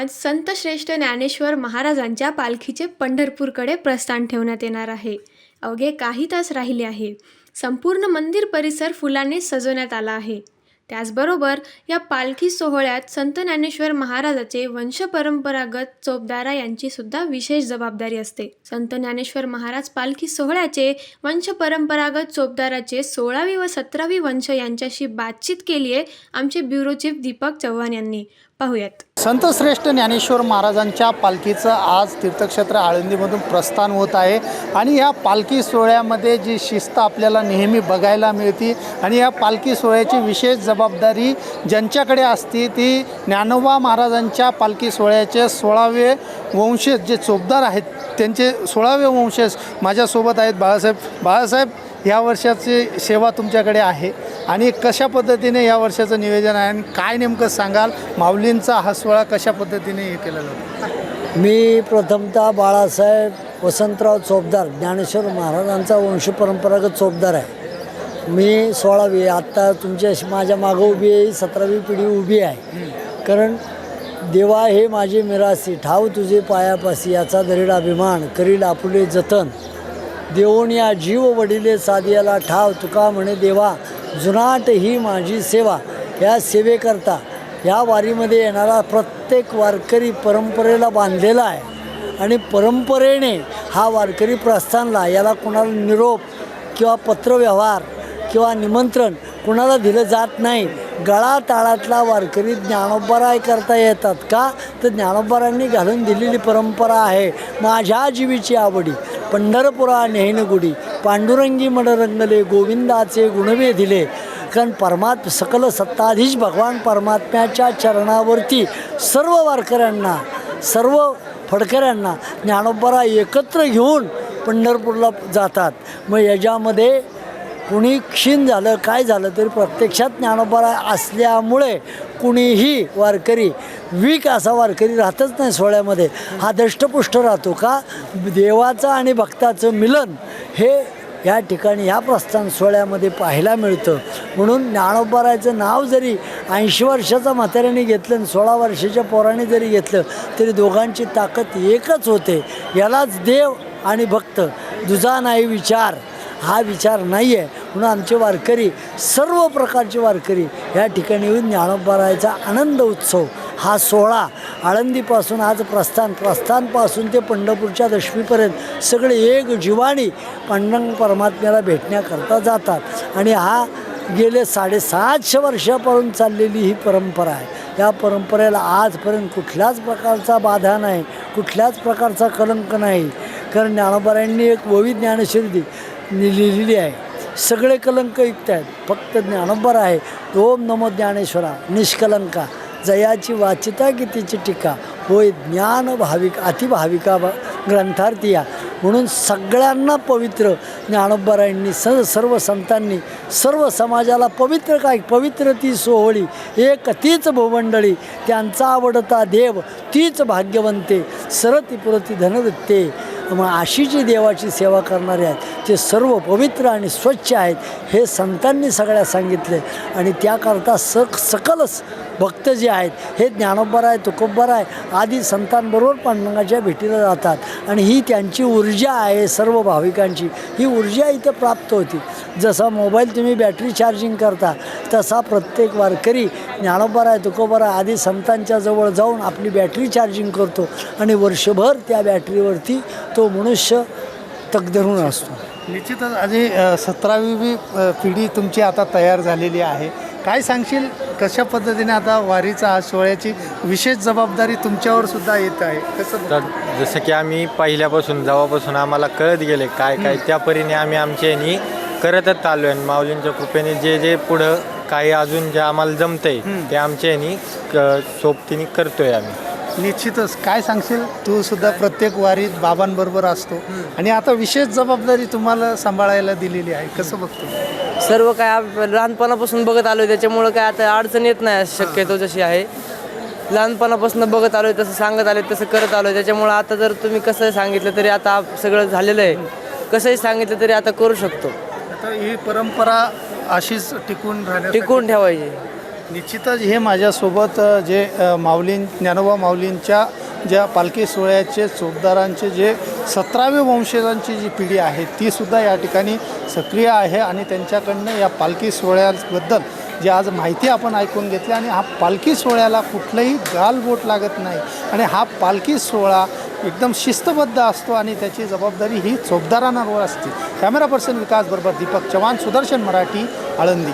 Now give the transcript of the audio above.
आज संत श्रेष्ठ ज्ञानेश्वर महाराजांच्या पालखीचे पंढरपूरकडे प्रस्थान ठेवण्यात येणार आहे. अवघे काही तास राहिले आहे. संपूर्ण मंदिर परिसर फुलांनी सजवण्यात आला आहे. त्याचबरोबर या पालखी सोहळ्यात संत ज्ञानेश्वर महाराजाचे वंशपरंपरागत चोपदारा यांची सुद्धा विशेष जबाबदारी असते. संत ज्ञानेश्वर महाराज पालखी सोहळ्याचे वंशपरंपरागत चोपदाराचे सोळावी व सतरावी वंश यांच्याशी बातचीत केली आहे आमचे ब्युरो चीफ दीपक चव्हाण यांनी. पाहूयात. संत श्रेष्ठ ज्ञानेश्वर महाराजांच्या पालखीचं आज तीर्थक्षेत्र आळंदीमधून प्रस्थान होत आहे. आणि या पालखी सोहळ्यामध्ये जी शिस्त आपल्याला नेहमी बघायला मिळते आणि या पालखी सोहळ्याची विशेष जबाबदारी ज्यांच्याकडे असते ती ज्ञानोबा महाराजांच्या पालखी सोहळ्याचे सोळावे वंशज जे चोपदार आहेत त्यांचे सोळावे वंशज माझ्यासोबत आहेत बाळासाहेब बाळासाहेब या वर्षाची सेवा तुमच्याकडे आहे. आणि कशा पद्धतीने या वर्षाचं नियोजन आहे आणि काय नेमकं सांगाल? माऊलींचा हा सोहळा कशा पद्धतीने हे केला जातो? मी प्रथमतः बाळासाहेब वसंतराव चोपदार ज्ञानेश्वर महाराजांचा वंशपरंपरागत चोपदार आहे. मी सोळावी आत्ता तुमच्या माझ्या मागं उभी आहे सतरावी पिढी उभी आहे. कारण देवा हे माझे मिरासी ठाव तुझे पायापासी याचा दरीड अभिमान करील आपुले जतन. देऊन या जीव वडिले साधियाला ठाव तुका म्हणे देवा जुनाट ही माझी सेवा. या सेवेकरता या वारीमध्ये येणारा प्रत्येक वारकरी परंपरेला बांधलेला आहे. आणि परंपरेने हा वारकरी प्रस्थानला याला कुणाला निरोप किंवा पत्रव्यवहार किंवा निमंत्रण कुणाला दिलं जात नाही. गळा ताळातला वारकरी ज्ञानोबराय करता येतात का? तर ज्ञानोबरांनी घालून दिलेली परंपरा आहे माझ्या जीवीची आवडी. पंढरपुरा नेहनगुडी पांडुरंगी पांडुरंगी मडरंगले गोविंदाचे गुणवे दिले कारण परमात् सकल सत्ताधीश भगवान परमात्म्याच्या चरणावरती सर्व वारकऱ्यांना सर्व फडकऱ्यांना ज्ञानोबरा एकत्र घेऊन पंढरपूरला जातात. मग याच्यामध्ये कुणी क्षीण झालं काय झालं तरी प्रत्यक्षात ज्ञानोबा असल्यामुळे कुणीही वारकरी वीक असा वारकरी राहतच नाही सोहळ्यामध्ये. हा दष्टपुष्ट राहतो का? देवाचं आणि भक्ताचं मिलन हे या ठिकाणी ह्या प्रस्थान सोहळ्यामध्ये पाहायला मिळतं. म्हणून ज्ञानोबारायचं नाव जरी ऐंशी वर्षाचा म्हाताऱ्याने घेतलं आणि सोळा वर्षाच्या पोराने जरी घेतलं तरी दोघांची ताकद एकच होते. यालाच देव आणि भक्त. दुजा नाही विचार. हा विचार नाही आहे म्हणून आमचे वारकरी सर्व प्रकारचे वारकरी या ठिकाणी येऊन ज्ञानोबारायचा आनंद उत्सव हा सोहळा आळंदीपासून आज प्रस्थान प्रस्थानपासून ते पंढरपूरच्या दशमीपर्यंत सगळे एक जीवाणी पांडुरंग परमात्म्याला भेटण्याकरता जातात. आणि हा गेले साडेसातशे वर्षापासून चाललेली ही परंपरा आहे. या परंपरेला आजपर्यंत कुठल्याच प्रकारचा बाधा नाही कुठल्याच प्रकारचा कलंक नाही. कारण ज्ञानोबारायांनी एक ववी ज्ञानशिर्दी लिहिलेली आहे. सगळे कलंक युक्त आहेत. फक्त ज्ञानोबर आहे. ओम नमो ज्ञानेश्वरा. निष्कलंका. जयाची वाचिता की तिची टीका. होय ज्ञान भाविक अतिभाविका ग्रंथार्थी ग्रंथार्थीया. म्हणून सगळ्यांना पवित्र ज्ञानोबरायांनी स सर्व संतांनी सर्व समाजाला पवित्र काय? पवित्र ती सोहळी. एक तीच भूमंडळी. त्यांचा आवडता देव तीच भाग्यवंते. सरती पुरती धनदत्ते. मग अशी जी देवाची सेवा करणारे आहेत ते सर्व पवित्र आणि स्वच्छ आहेत हे संतांनी सगळ्या सांगितले. आणि त्याकरता सक सकलच भक्त जे आहेत हे ज्ञानोबर आहे तुकोबर आहे आदी संतांबरोबर पांडुरंगाच्या भेटीला जातात. आणि ही त्यांची ऊर्जा आहे सर्व भाविकांची. ही ऊर्जा इथं प्राप्त होती. जसा मोबाईल तुम्ही बॅटरी चार्जिंग करता तसा प्रत्येक वारकरी ज्ञानोबर आहे तुकोबर आहे आदी संतांच्या जवळ जाऊन आपली बॅटरी चार्जिंग करतो. आणि वर्षभर त्या बॅटरीवरती तो मनुष्य तगधरून असतो. निश्चितच आणि अ, सतरावी पिढी तुमची आता तयार झालेली आहे. काय सांगशील? कशा पद्धतीने आता वारीचा हा सोहळ्याची विशेष जबाबदारी तुमच्यावर सुद्धा येत आहे? कसं तर जसं की आम्ही पहिल्यापासून जेव्हापासून आम्हाला कळत गेले काय काय त्या परीने आम्ही आमच्या ह्यानी करतच आलो आहे माऊलींच्या कृपेने जे जे पुढं काही अजून जे आम्हाला जमतंय ते आमच्या ह्यानी क- सोबतीने करतोय आम्ही. निश्चितच. काय सांगशील? तू सुद्धा प्रत्येक वारीत बाबांबरोबर असतो. आणि आता विशेष जबाबदारी तुम्हाला सांभाळायला दिलेली आहे. कसं बघतो? सर्व काय आप- लहानपणापासून बघत आलो त्याच्यामुळं काय आता अडचण येत नाही. शक्यतो जशी आहे. लहानपणापासून बघत आलो तसं सांगत आलो तसं करत आलो त्याच्यामुळं आता जर तुम्ही कसं सांगितलं तरी आता आप- सगळं झालेलं आहे. कसंही सांगितलं तरी आता करू शकतो. आता ही परंपरा अशीच टिकून राहण्यासाठी टिकून ठेवायची. निश्चितच हे माझ्यासोबत जे माऊलीं ज्ञानोबा माऊलींच्या ज्या पालखी सोहळ्याचे चोपदारांचे जे सतराव्या वंशजांची जी पिढी आहे ती सुद्धा या ठिकाणी सक्रिय आहे आणि त्यांच्याकडनं या पालखी सोहळ्याबद्दल जी आज माहिती आपण ऐकून घेतली आणि हा पालखी सोहळ्याला कुठलंही गालबोट लागत नाही आणि हा पालखी सोहळा एकदम शिस्तबद्ध असतो आणि त्याची जबाबदारी ही चोपदारांवर असते. कॅमेरा पर्सन विकास बरोबर दीपक चव्हाण सुदर्शन मराठी आळंदी.